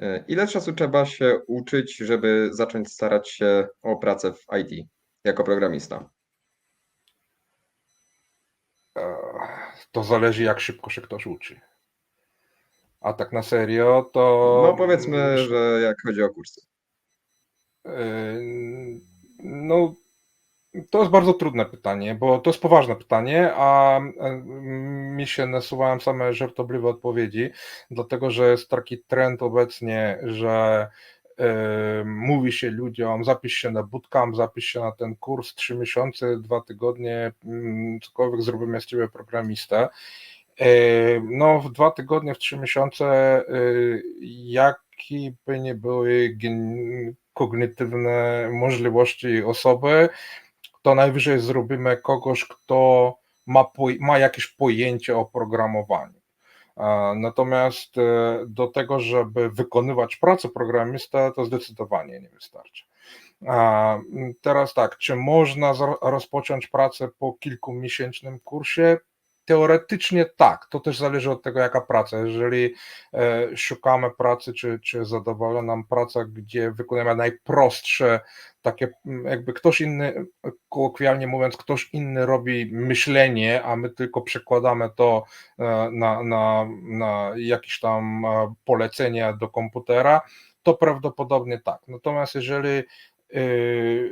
E, Ile czasu trzeba się uczyć, żeby zacząć starać się o pracę w IT jako programista? E, To zależy, jak szybko się ktoś uczy. A tak na serio, to. No powiedzmy, że jak chodzi o kursy. Yy, No, to jest bardzo trudne pytanie, bo to jest poważne pytanie, a e, mi się nasuwają same żartobliwe odpowiedzi, dlatego że jest taki trend obecnie, że e, mówi się ludziom, zapisz się na bootcamp, zapisz się na ten kurs, trzy miesiące, dwa tygodnie, mm, cokolwiek zrobimy z ciebie programistę. E, No, w dwa tygodnie, w trzy miesiące, e, jaki by nie były kognitywne możliwości osoby, to najwyżej zrobimy kogoś, kto ma, ma jakieś pojęcie o programowaniu. A, Natomiast e, do tego, żeby wykonywać pracę programista, to zdecydowanie nie wystarczy. M, Teraz tak, czy można rozpocząć pracę po kilkumiesięcznym kursie? Teoretycznie tak, to też zależy od tego, jaka praca. Jeżeli e, szukamy pracy, czy, czy zadowala nam praca, gdzie wykonujemy najprostsze, takie jakby ktoś inny, kolokwialnie mówiąc, ktoś inny robi myślenie, a my tylko przekładamy to e, na, na, na jakieś tam e, polecenia do komputera, to prawdopodobnie tak. Natomiast jeżeli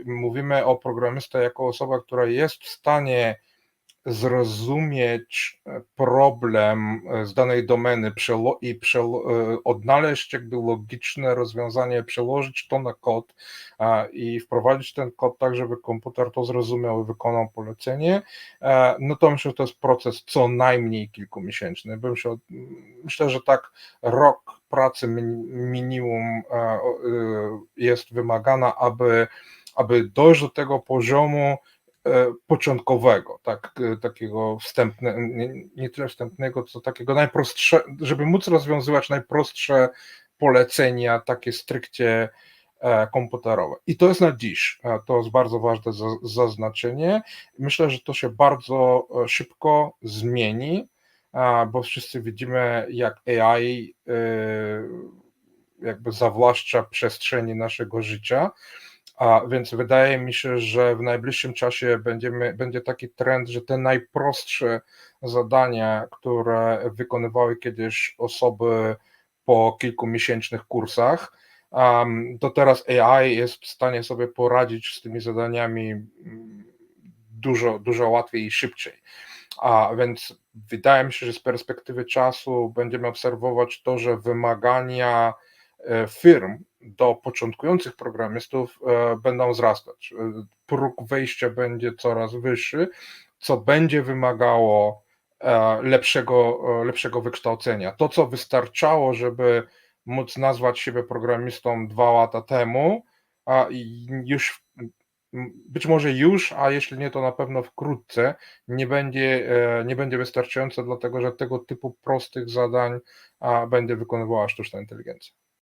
mówimy o programistę jako osoba, która jest w stanie zrozumieć e, problem e, z danej domeny i przelo- e, odnaleźć jakby logiczne rozwiązanie, przełożyć to na kod i wprowadzić ten kod tak, żeby komputer to zrozumiał i wykonał polecenie, no to myślę, że to jest proces co najmniej kilkumiesięczny. Bym się, myślę, że tak rok pracy min- minimum jest wymagana, aby, aby dojść do tego poziomu, początkowego, tak, e, takiego wstępnego, nie, nie tyle wstępnego, co takiego najprostsze, żeby móc rozwiązywać najprostsze polecenia, takie stricte e, komputerowe. I to jest na dziś. E, To jest bardzo ważne za- zaznaczenie. Myślę, że to się bardzo e, szybko zmieni, e, bo wszyscy widzimy, jak AI e, jakby zawłaszcza przestrzeni naszego życia. A więc wydaje mi się, że w najbliższym czasie będziemy, będzie taki trend, że te najprostsze zadania, które wykonywały kiedyś osoby po kilkumiesięcznych kursach, to teraz AI jest w stanie sobie poradzić z tymi zadaniami mm, dużo, dużo łatwiej i szybciej. A więc wydaje mi się, że z perspektywy czasu będziemy obserwować to, że wymagania firm do początkujących programistów e, będą wzrastać. E, Próg wejścia będzie coraz wyższy, co będzie wymagało e, lepszego, e, lepszego wykształcenia. To, co wystarczało, żeby móc nazwać siebie programistą dwa lata temu, a już być może już, a jeśli nie, to na pewno wkrótce nie będzie, e, nie będzie wystarczające, dlatego że tego typu prostych zadań będzie wykonywała sztuczna inteligencja.